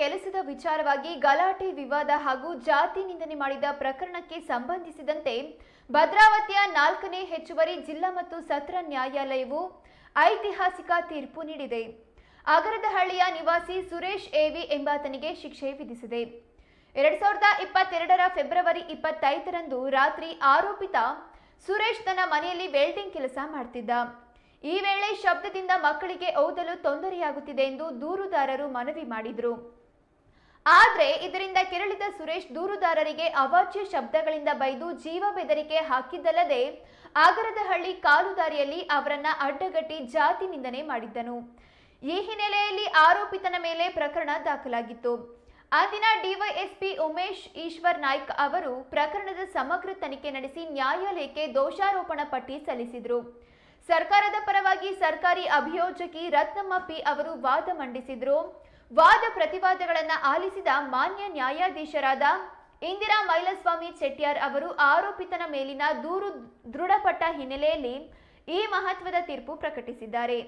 ಕೆಲಸದ ವಿಚಾರವಾಗಿ ಗಲಾಟೆ, ವಿವಾದ ಹಾಗೂ ಜಾತಿ ನಿಂದನೆ ಮಾಡಿದ ಪ್ರಕರಣಕ್ಕೆ ಸಂಬಂಧಿಸಿದಂತೆ ಭದ್ರಾವತಿಯ ನಾಲ್ಕನೇ ಹೆಚ್ಚುವರಿ ಜಿಲ್ಲಾ ಮತ್ತು ಸತ್ರ ನ್ಯಾಯಾಲಯವು ಐತಿಹಾಸಿಕ ತೀರ್ಪು ನೀಡಿದೆ. ಅಗರದಹಳ್ಳಿಯ ನಿವಾಸಿ ಸುರೇಶ್ ಎವಿ ಎಂಬಾತನಿಗೆ ಶಿಕ್ಷೆ ವಿಧಿಸಿದೆ. ಎರಡ್ ಸಾವಿರದ ಇಪ್ಪತ್ತೆರಡರ ಫೆಬ್ರವರಿ ಇಪ್ಪತ್ತೈದರಂದು ರಾತ್ರಿ ಆರೋಪಿತ ಸುರೇಶ್ ತನ್ನ ಮನೆಯಲ್ಲಿ ವೆಲ್ಡಿಂಗ್ ಕೆಲಸ ಮಾಡ್ತಿದ್ದ. ಈ ವೇಳೆ ಶಬ್ದದಿಂದ ಮಕ್ಕಳಿಗೆ ಓದಲು ತೊಂದರೆಯಾಗುತ್ತಿದೆ ಎಂದು ದೂರುದಾರರು ಮನವಿ ಮಾಡಿದ್ರು. ಆದರೆ ಇದರಿಂದ ಕೆರಳಿದ ಸುರೇಶ್ ದೂರುದಾರರಿಗೆ ಅವಾಚ್ಯ ಶಬ್ದಗಳಿಂದ ಬೈದು ಜೀವ ಬೆದರಿಕೆ ಹಾಕಿದ್ದಲ್ಲದೆ ಆಗರದಹಳ್ಳಿ ಕಾಲುದಾರಿಯಲ್ಲಿ ಅವರನ್ನ ಅಡ್ಡಗಟ್ಟಿ ಜಾತಿ ನಿಂದನೆ ಮಾಡಿದ್ದನು. ಈ ಹಿನ್ನೆಲೆಯಲ್ಲಿ ಆರೋಪಿತನ ಮೇಲೆ ಪ್ರಕರಣ ದಾಖಲಾಗಿತ್ತು. ಅಂದಿನ ಡಿವೈಎಸ್ಪಿ ಉಮೇಶ್ ಈಶ್ವರ್ ನಾಯ್ಕ್ ಅವರು ಪ್ರಕರಣದ ಸಮಗ್ರ ತನಿಖೆ ನಡೆಸಿ ನ್ಯಾಯಾಲಯಕ್ಕೆ ದೋಷಾರೋಪಣ ಪಟ್ಟಿ ಸಲ್ಲಿಸಿದರು. ಸರ್ಕಾರದ ಪರವಾಗಿ ಸರ್ಕಾರಿ ಅಭಿಯೋಜಕಿ ರತ್ನಮ್ಮ ಪಿ ಅವರು ವಾದ ಮಂಡಿಸಿದ್ರು. ವಾದ ಪ್ರತಿವಾದಗಳನ್ನು ಆಲಿಸಿದ ಮಾನ್ಯ ನ್ಯಾಯಾಧೀಶರಾದ ಇಂದಿರಾ ಮೈಲಸ್ವಾಮಿ ಚೆಟ್ಟಿಯಾರ್ ಅವರು ಆರೋಪಿತನ ಮೇಲಿನ ದೂರು ದೃಢಪಟ್ಟ ಹಿನ್ನೆಲೆಯಲ್ಲಿ ಈ ಮಹತ್ವದ ತೀರ್ಪು ಪ್ರಕಟಿಸಿದ್ದಾರೆ.